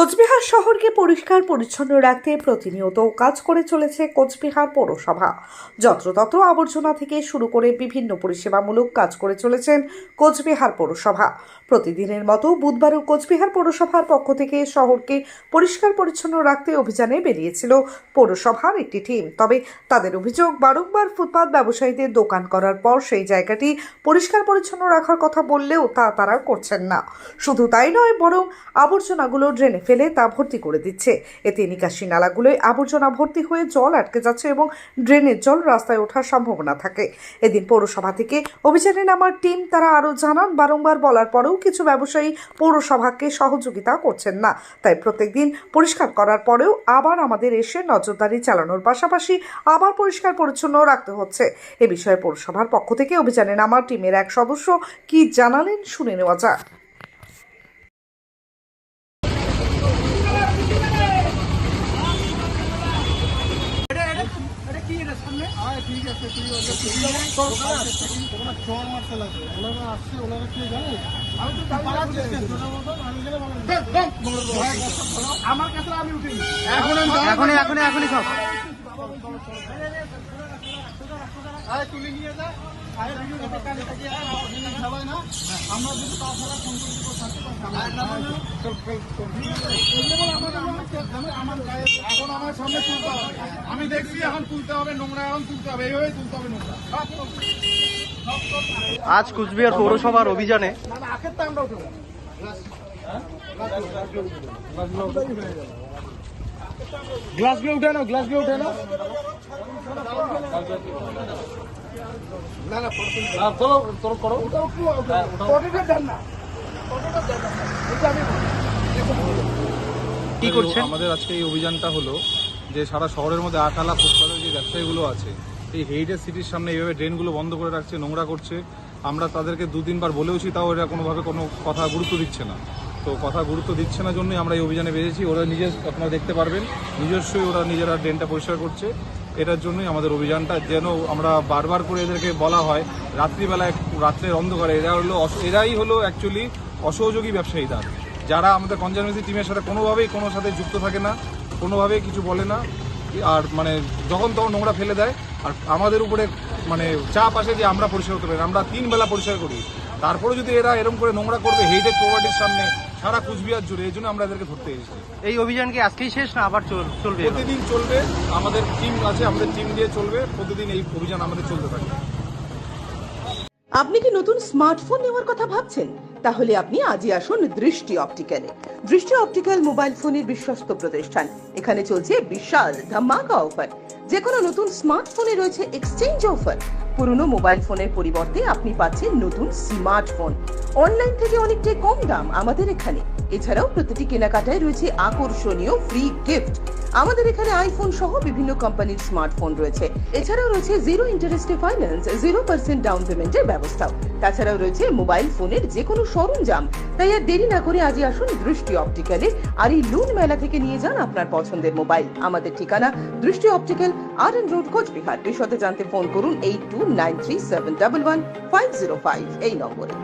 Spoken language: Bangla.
কোচবিহার শহরকে পরিষ্কার, পরিচ্ছন্ন রাখতে প্রতিনিয়ত কাজ করে চলেছে কোচবিহার পৌরসভা। যত্রতত্র আবর্জনা থেকে শুরু করে বিভিন্ন পরিষেবামূলক কাজ করে চলেছেন কোচবিহার পৌরসভা। প্রতিদিনের মতো বুধবারও কোচবিহার পৌরসভার পক্ষ থেকে শহরকে পরিষ্কার, পরিচ্ছন্ন রাখতে অভিযানে বেরিয়েছিল পৌরসভার একটি টিম। তবে তাদের অভিযোগ, বারংবার ফুটপাত ব্যবসায়ীদের দোকান করার পর সেই জায়গাটি পরিষ্কার, পরিচ্ছন্ন রাখার কথা বললেও তা তারা করছেন না। শুধু তাই নয়, বরং আবর্জনাগুলো ড্রেনে ফেলে তা ভর্তি করে দিচ্ছে। এতে নিকাশি নালাগুলোয় আবর্জনা ভর্তি হয়ে জল আটকে যাচ্ছে এবং ড্রেনের জল রাস্তায় ওঠার সম্ভাবনা থাকে। এদিন পৌরসভা থেকে অভিযানে নামার টিম তারা আরও জানান, বারংবার বলার পরেও কিছু ব্যবসায়ী পৌরসভাকে সহযোগিতা করছেন না। তাই প্রত্যেকদিন পরিষ্কার করার পরেও আবার আমাদের এসে নজরদারি চালানোর পাশাপাশি আবার পরিষ্কার পরিচ্ছন্ন রাখতে হচ্ছে। এ বিষয়ে পৌরসভার পক্ষ থেকে অভিযানে নামার টিমের এক সদস্য কি জানালেন শুনে নেওয়া যাক। চোর মার্শাল আছে ওনারা আসছে ওনারা কে জানে আমি তো আমার কাছে আমি উঠিনি এখন আমি দেখছি এখন তুলতে হবে নোংরা এখন তুলতে হবে এইভাবে তুলতে হবে নোংরা। আজ কুচবিহার পৌরসভার অভিযানে উঠে নাও উঠে নাও। না না করো দেন না। কি করছেন? আমাদের আজকে এই অভিযানটা হলো যে সারা শহরের মধ্যে আটালা ফুটপাতের যে ব্যবসায়ীগুলো আছে, এই হেরিটেজ সিটির সামনে এইভাবে ড্রেনগুলো বন্ধ করে রাখছে, নোংরা করছে। আমরা তাদেরকে দু, তিনবার বলেওছি, তাও এরা কোনোভাবে কোনো কথা গুরুত্ব দিচ্ছে না। তো কথা গুরুত্ব দিচ্ছে না জন্যই আমরা এই অভিযানে বেরিয়েছি ওরা নিজে, আপনারা দেখতে পারবেন, নিজস্বই ওরা নিজেরা ড্রেনটা পরিষ্কার করছে। এটার জন্যই আমাদের অভিযানটা, যেন আমরা বারবার করে এদেরকে বলা হয় রাত্রিবেলায় রাত্রের অন্ধকারে। এরা হলো এরাই হলো অ্যাকচুয়ালি অসহযোগী ব্যবসায়ীরা যারা আমাদের কনজারভেন্সি টিমের সাথে কোনোভাবেই কোনো সাথে যুক্ত থাকে না। কোনোভাবেই কিছু বলে না। আর মানে যখন তখন নোংরা ফেলে দেয়। আর আমাদের উপরে মানে চাপ আসে যে আমরা পরিষ্কার করতে পারি আমরা তিন বেলা পরিষ্কার করি। তারপরে যদি এরা এরকম করে নোংরা করবে হেইটেড প্রপার্টির সামনে সারা কুচবিহার জুড়ে এই জন্য আমরা এদেরকে ধরতে এসেছি। এই অভিযান কি আজকেই শেষ না আবার চল- চলবে প্রতিদিন চলবে। আমাদের টিম আছে আমাদের টিম দিয়ে চলবে। প্রতিদিন এই অভিযান আমাদের চলতে থাকবে আপনি কি নতুন স্মার্টফোন নেওয়ার কথা ভাবছেন? তাহলে আপনি আজই আসুন দৃষ্টি অপটিক্যালে। দৃষ্টি অপটিক্যাল মোবাইল ফোনের বিশ্বস্ত প্রতিষ্ঠান। এখানে চলছে বিশাল ধামাকা অফার। যে কোনো নতুন স্মার্টফোনে রয়েছে এক্সচেঞ্জ অফার। পুরনো মোবাইল ফোনের পরিবর্তে আপনি পাচ্ছেন নতুন স্মার্টফোন। অনলাইন থেকে অনেকটাই কম দাম আমাদের এখানে। এছাড়াও প্রতিটি কেনাকাটায় রয়েছে আকর্ষণীয় ফ্রি গিফট আমাদের এখানে আইফোন সহ বিভিন্ন কোম্পানির স্মার্টফোন রয়েছে। এছাড়াও রয়েছে জিরো ইন্টারেস্টে ফাইন্যান্স জিরো পার্সেন্ট ডাউন পেমেন্টের ব্যবস্থাও। তাছাড়াও রয়েছে মোবাইল ফোনের যে কোনো সরঞ্জাম। তাই আর দেরি না করে আজই আসুন দৃষ্টি অপটিক্যালে। আর এই লুন মেলা থেকে নিয়ে যান আপনার পছন্দের মোবাইল। আমাদের ঠিকানা Drishti optical R N road Coochbehar বিশদে জানতে ফোন করুন eight two nine three seven double one five zero five এই নম্বরে।